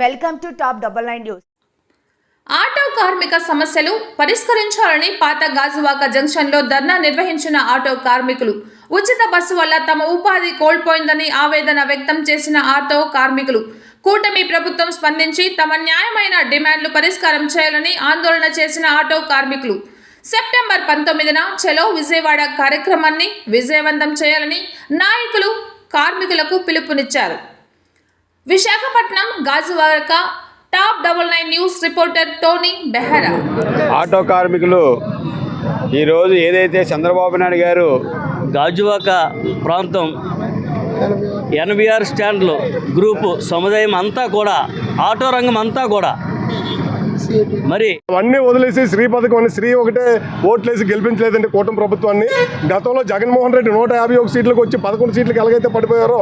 Welcome to top double nine news. Auto కార్మిక సమస్యలు పరిష్కరించాలని పాత గాజువాక జంక్షన్లో ధర్నా నిర్వహించిన ఆటో కార్మికులు. ఉచిత బస్సు వల్ల తమ ఉపాధి కోల్పోయిందని ఆవేదన వ్యక్తం చేసిన ఆటో కార్మికులు. కూటమి ప్రభుత్వం స్పందించి తమ న్యాయమైన డిమాండ్లు పరిష్కారం చేయాలని ఆందోళన చేసిన ఆటో కార్మికులు. సెప్టెంబర్ పంతొమ్మిదిన చలో విజయవాడ కార్యక్రమాన్ని విజయవంతం చేయాలని నాయకులు కార్మికులకు పిలుపునిచ్చారు. Visakhapatnam Gajuwaka top double nine news reporter Tony Behara. Auto కార్మికులు ఈరోజు ఏదైతే చంద్రబాబు నాయుడు గారు గాజువాక ప్రాంతం ఎన్బిఆర్ స్టాండ్లు గ్రూపు సముదాయం అంతా కూడా ఆటో రంగం అంతా కూడా. మరి అవన్నీ వదిలేసి శ్రీ పథకం అని శ్రీ ఒకటే ఓట్లేసి గెలిపించలేదండి కూటమి ప్రభుత్వాన్ని. గతంలో జగన్మోహన్ రెడ్డి నూట యాభై ఒక సీట్లకు వచ్చి పదకొండు సీట్లకు ఎలాగైతే పడిపోయారో